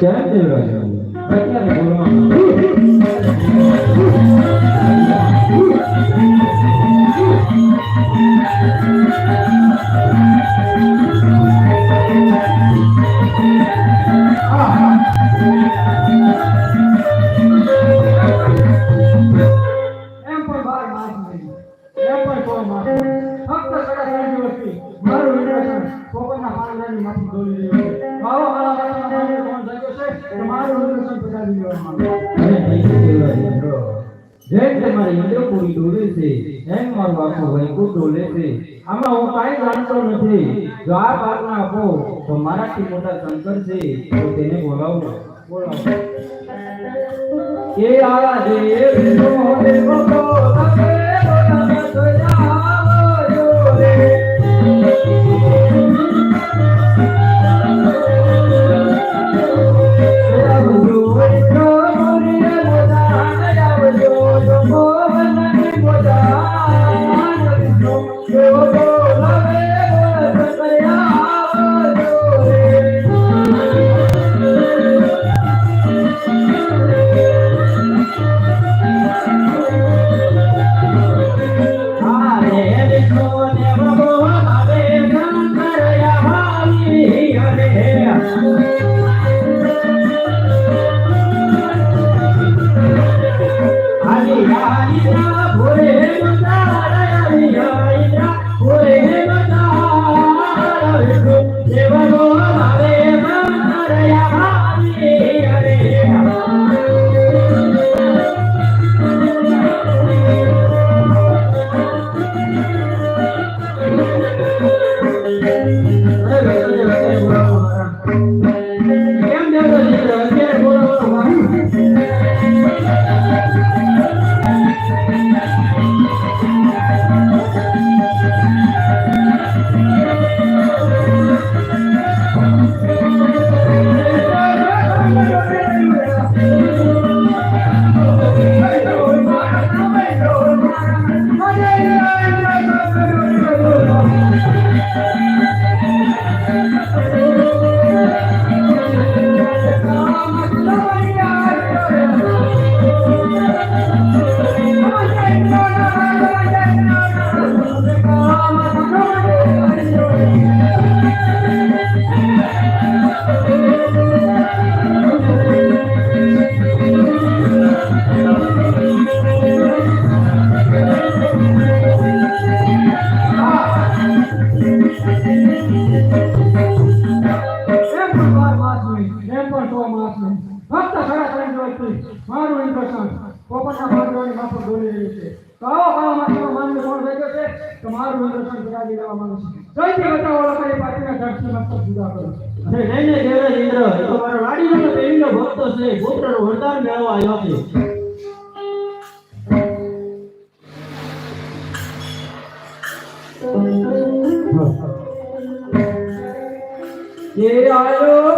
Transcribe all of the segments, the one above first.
કેમ દેવરાજ અત્યારે બોલવાનું દેવરાજ ઇન્દ્ર જેમ તમારે ડોલે છે આમાં હું કાંઈ જાણતો નથી જો આ પાકના આપો તો મારાથી મોટા શંકર છે તો તેને બોલાવો બોલાવો કે આ દેવ મારું impression પોપટના પાંદડાની માફક દોડી રહ્યું છે. તો આવો કાળા માથાનો માનવી કોણ બેઠો છે? તો મારું impression કરાવી દેવા માંગુ છું. જયથી બતાવો લોકોની પાર્ટીના ધરતી મસ્તક જુદા કરો. અરે નહીં નહીં દેવરાજ ઇન્દ્ર એ તો મારો લાડીનો ને બેનનો ભક્ત છે. પુત્રનું વરદાન મેળવવા આવ્યો છે. Yeah, I ભવનનો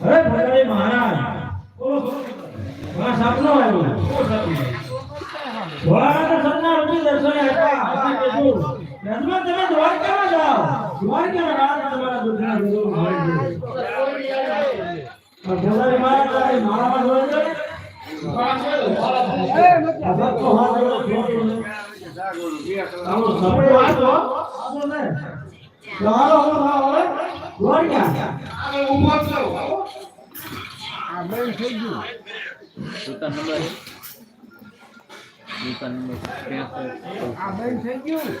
અરે ભગવાન મહારાજ મારા સપનો આવ્યું. દ્વારકા સપના રૂપી દ્વારકામાં જાઓ. દ્વારકા તમારા દુઃખ ના દૂર હોય છે ગયું. ભગવાન મહારાજ આ મારામાં થઈ છે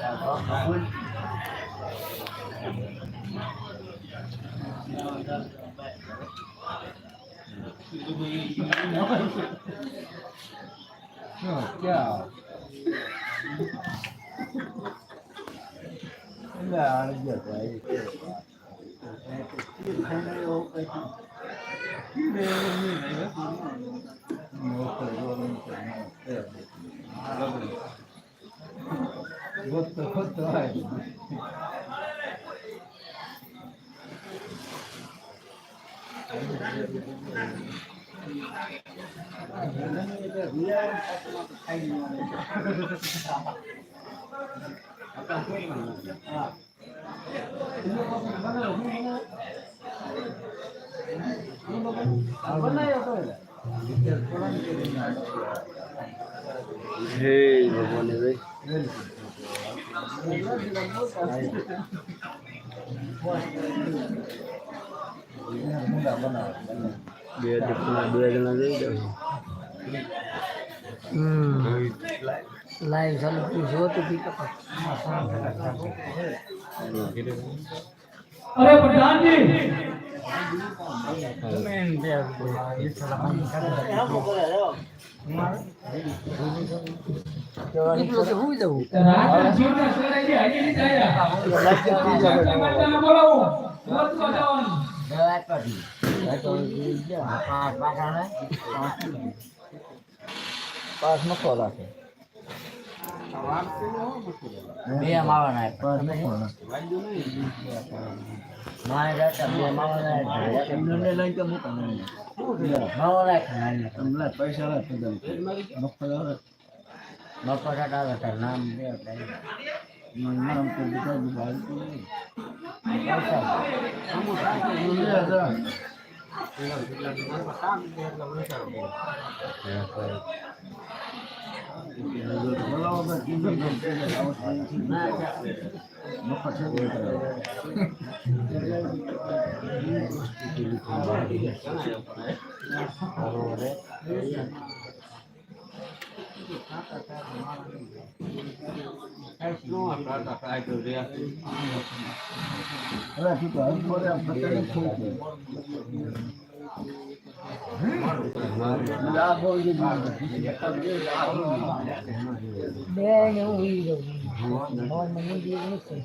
સપનો આવ્યો આનો ને તો હાલો હું થાવ હવે દ્વારકા દુકાન નંબર દુકાન નંબર ત્રેસઠ હે ભગવાન રે બે જણા બે જણા જઈ જાવ લાઈવ ચાલુ તું જો તો પિકઅપ અરે પ્રધાનજી! બોલાવો. પાસ નખો રાખે. બે માવાના તમે મારે જાતા બે માવાના એમને લઈ કે મૂકો માવાના ખાના તમને પૈસા રાખે મફત મફત આવે તાર નામ દે નામ તો બીજા બહાર બે ને હું ઉઈ જાઉં ભવનમાં મંદિર નથી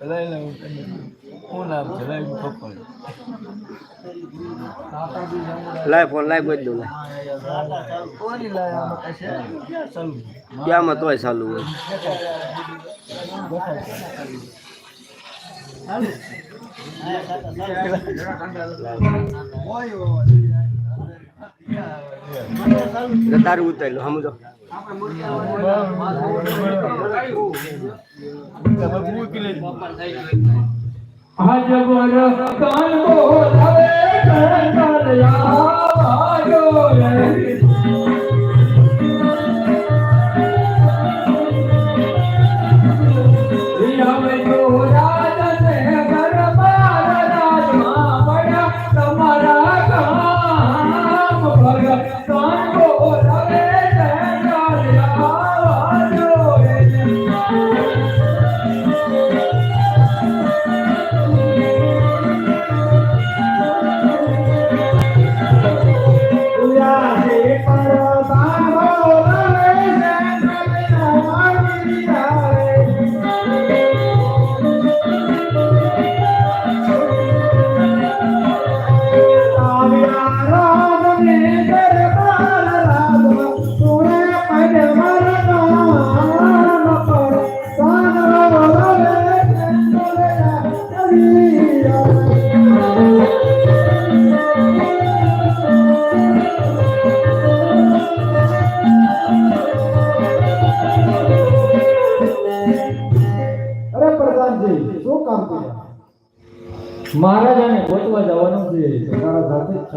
બધું હમણાં થાય લાઈવ ચાલુ લાય ફોન લાય ગોઈ દઉં ક્યાંમાં તોય ચાલુ હોય. એટલે તારું ઉતારી લો સમજો બોલ કાન બોલાવે કાન આવ્યો રે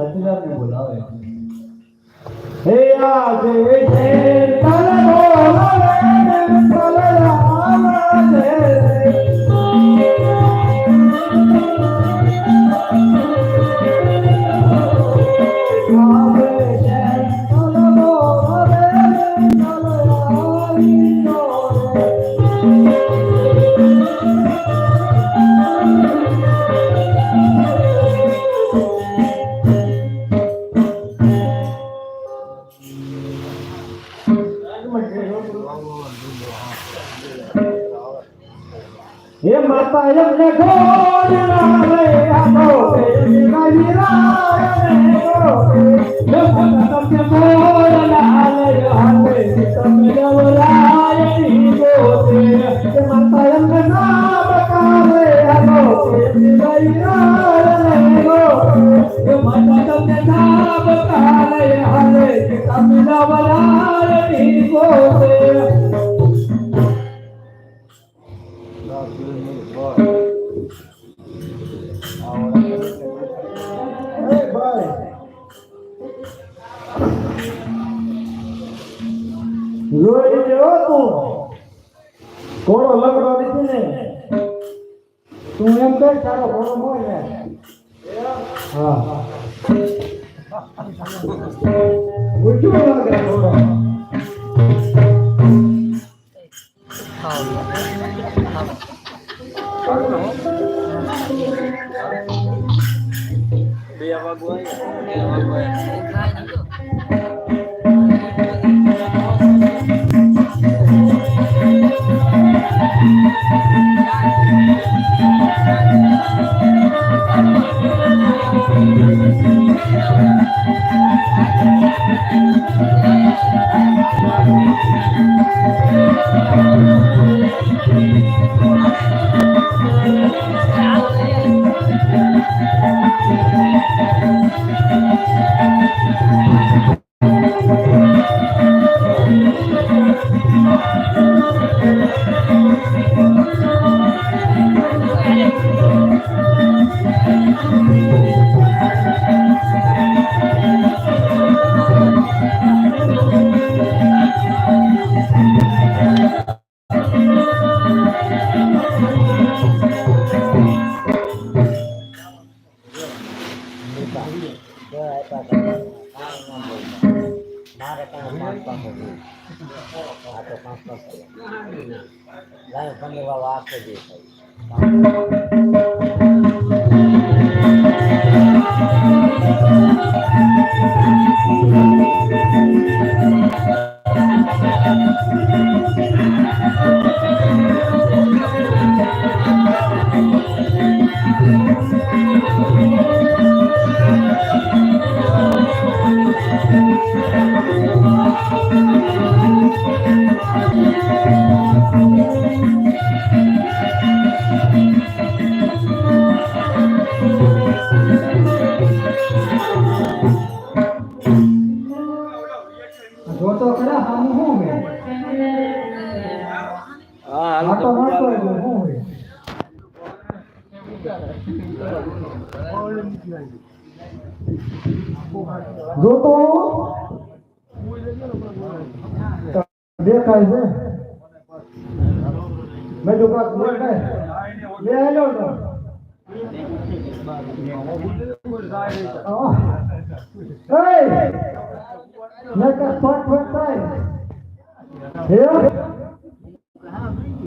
સાથીદારને બોલાવે. હે આજે છે ગોળ હે માતા તમને નામ કાવે ને? તમે ગવરાયની ગોતે રોઈ જેવો તું કોળો લગડો નથી ને તું એમ કહે તારો ઘોડો હોય ને હા ઉઠ્યો લાગે થોડો મારે લાય પંદર વાળો આખો જે થાય. મેં તો ને લે હેલો તો. એ મેં કાક ફટ ફટ થાય. હે?